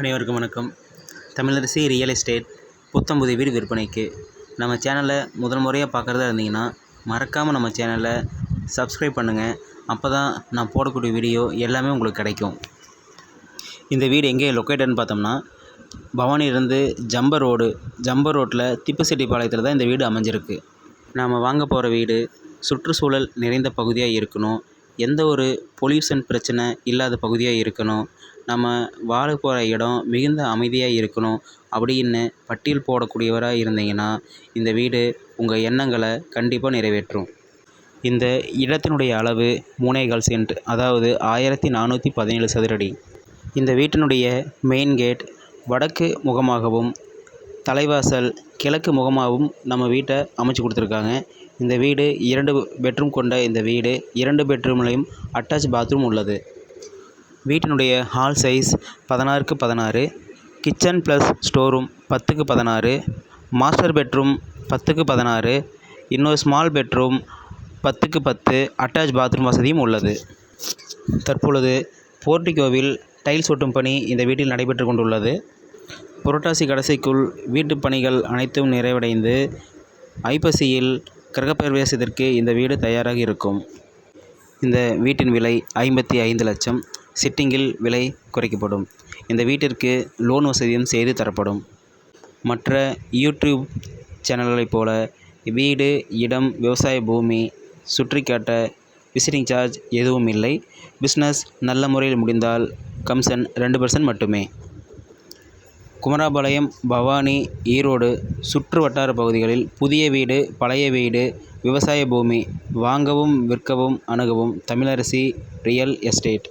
அனைவருக்கும் வணக்கம். Tamilarasi real estate புத்தம்புது வீடு விற்பனைக்கு நம்ம சேனலை முதல் முறையாக பார்க்குறதா இருந்தீங்கன்னா மறக்காமல் நம்ம சேனலை சப்ஸ்கிரைப் பண்ணுங்கள் அப்போ தான் நான் போடக்கூடிய வீடியோ எல்லாமே உங்களுக்கு கிடைக்கும். இந்த வீடு எங்கே லொக்கேட்டட்னு பார்த்தோம்னா பவானியிலேருந்து ஜம்பர் ரோடு ஜம்பர் ரோட்டில் திப்புசெட்டிப்பாளையத்தில் தான் இந்த வீடு அமைஞ்சிருக்கு. நாம் வாங்க போகிற வீடு சுற்றுச்சூழல் நிறைந்த பகுதியாக இருக்கணும். எந்த ஒரு பொல்யூஷன் பிரச்சனை இல்லாத பகுதியாக இருக்கணும். நம்ம வாழ போகிற இடம் மிகுந்த அமைதியாக இருக்கணும். அப்படின்னு பட்டியல் போடக்கூடியவராக இருந்தீங்கன்னா இந்த வீடு உங்கள் எண்ணங்களை கண்டிப்பாக நிறைவேற்றும். இந்த இடத்தினுடைய அளவு மூணேகால் சென்ட் அதாவது ஆயிரத்தி நானூற்றி பதினேழு சதுரடி. இந்த வீட்டினுடைய மெயின் கேட் வடக்கு முகமாகவும் தலைவாசல் கிழக்கு முகமாகவும் நம்ம வீட்டை அமைச்சு கொடுத்துருக்காங்க. இந்த வீடு இரண்டு பெட்ரூம் கொண்ட இந்த வீடு இரண்டு பெட்ரூம்லையும் அட்டாச் பாத்ரூம் உள்ளது. வீட்டினுடைய ஹால் சைஸ் பதினாறுக்கு பதினாறு கிச்சன் ப்ளஸ் ஸ்டோர் ரூம் பத்துக்கு பதினாறு மாஸ்டர் பெட்ரூம் பத்துக்கு பதினாறு இன்னொரு ஸ்மால் பெட்ரூம் பத்துக்கு பத்து அட்டாச் பாத்ரூம் வசதியும் உள்ளது. தற்பொழுது போர்டிகோவில் டைல்ஸ் ஒட்டும் பணி இந்த வீட்டில் நடைபெற்று கொண்டுள்ளது. புரட்டாசி கடைசிக்குள் வீட்டுப் பணிகள் அனைத்தும் நிறைவடைந்து ஐப்பசியில் கிரகப்பிரவேசத்திற்கு இந்த வீடு தயாராக இருக்கும். இந்த வீட்டின் விலை ஐம்பத்தி ஐந்து லட்சம். சிட்டிங்கில் விலை குறைக்கப்படும். இந்த வீட்டிற்கு லோன் வசதியும் செய்து தரப்படும். மற்ற யூடியூப் சேனல்களைப் போல வீடு இடம் விவசாய பூமி சுற்றி காட்ட விசிட்டிங் சார்ஜ் எதுவும் இல்லை. பிஸ்னஸ் நல்ல முறையில் முடிந்தால் கமிஷன் ரெண்டு பர்சன்ட் மட்டுமே. குமராபாளையம் பவானி ஈரோடு சுற்றுவட்டார பகுதிகளில் புதிய வீடு பழைய வீடு விவசாய பூமி வாங்கவும் விற்கவும் அணுகவும் தமிழரசி ரியல் எஸ்டேட்.